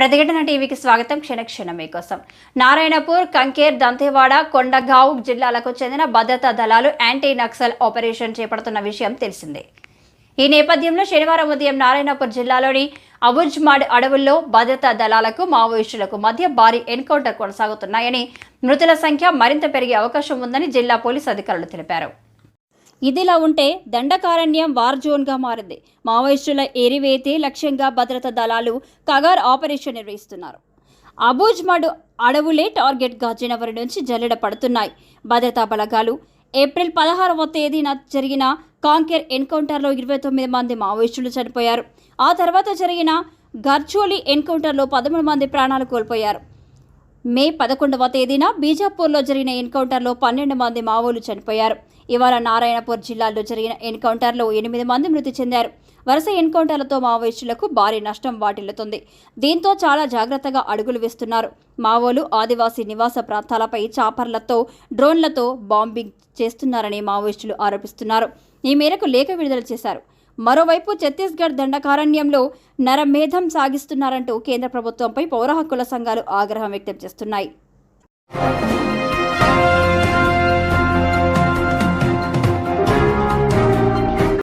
ప్రతిఘటన టీవీకి స్వాగతం. క్షణక్షణం మీకోసం. నారాయణపూర్ కంకేర్ దంతేవాడ కొండగావ్ జిల్లాలకు చెందిన భద్రతా దళాలు యాంటీ నక్సల్ ఆపరేషన్ చేపడుతున్న విషయం తెలిసిందే. ఈ నేపథ్యంలో శనివారం ఉదయం నారాయణపూర్ జిల్లాలోని అబుజ్మాడ్ అడవుల్లో భద్రతా దళాలకు మావోయిస్టులకు మధ్య భారీ ఎన్కౌంటర్ కొనసాగుతున్నాయని మృతుల సంఖ్య మరింత పెరిగే అవకాశం ఉందని జిల్లా పోలీస్ అధికారులు తెలిపారు. ఇదిలా ఉంటే దండకారణ్యం వార్ జోన్గా మారింది. మావోయిస్టుల ఏరివేతే లక్ష్యంగా భద్రతా దళాలు కగార్ ఆపరేషన్ నిర్వహిస్తున్నారు. అబూజ్మడ్ అడవులే టార్గెట్గా జనవరి నుంచి జల్లెడ పడుతున్నాయి. భద్రతా బలగాలు ఏప్రిల్ పదహారవ తేదీన జరిగిన కాంకేర్ ఎన్కౌంటర్లో ఇరవై తొమ్మిది మంది మావోయిస్టులు చనిపోయారు. ఆ తర్వాత జరిగిన గర్చోలి ఎన్కౌంటర్లో పదమూడు మంది ప్రాణాలు కోల్పోయారు. మే పదకొండవ తేదీన బీజాపూర్లో జరిగిన ఎన్కౌంటర్లో పన్నెండు మంది మావోలు చనిపోయారు. ఇవాళ నారాయణపూర్ జిల్లాలో జరిగిన ఎన్కౌంటర్లో ఎనిమిది మంది మృతి చెందారు. వరుస ఎన్కౌంటర్లతో మావోయిస్టులకు భారీ నష్టం వాటిల్లుతుంది. దీంతో చాలా జాగ్రత్తగా అడుగులు వేస్తున్నారు. మావోలు ఆదివాసీ నివాస ప్రాంతాలపై చాపర్లతో డ్రోన్లతో బాంబింగ్ చేస్తున్నారని మావోయిస్టులు ఆరోపిస్తున్నారు. ఈ మేరకు లేఖ విడుదల చేశారు. మరోవైపు ఛత్తీస్గఢ్ దండకారణ్యంలో నరమేధం సాగిస్తున్నారంటూ కేంద్ర ప్రభుత్వంపై పౌర హక్కుల సంఘాలు ఆగ్రహం వ్యక్తం చేస్తున్నాయి.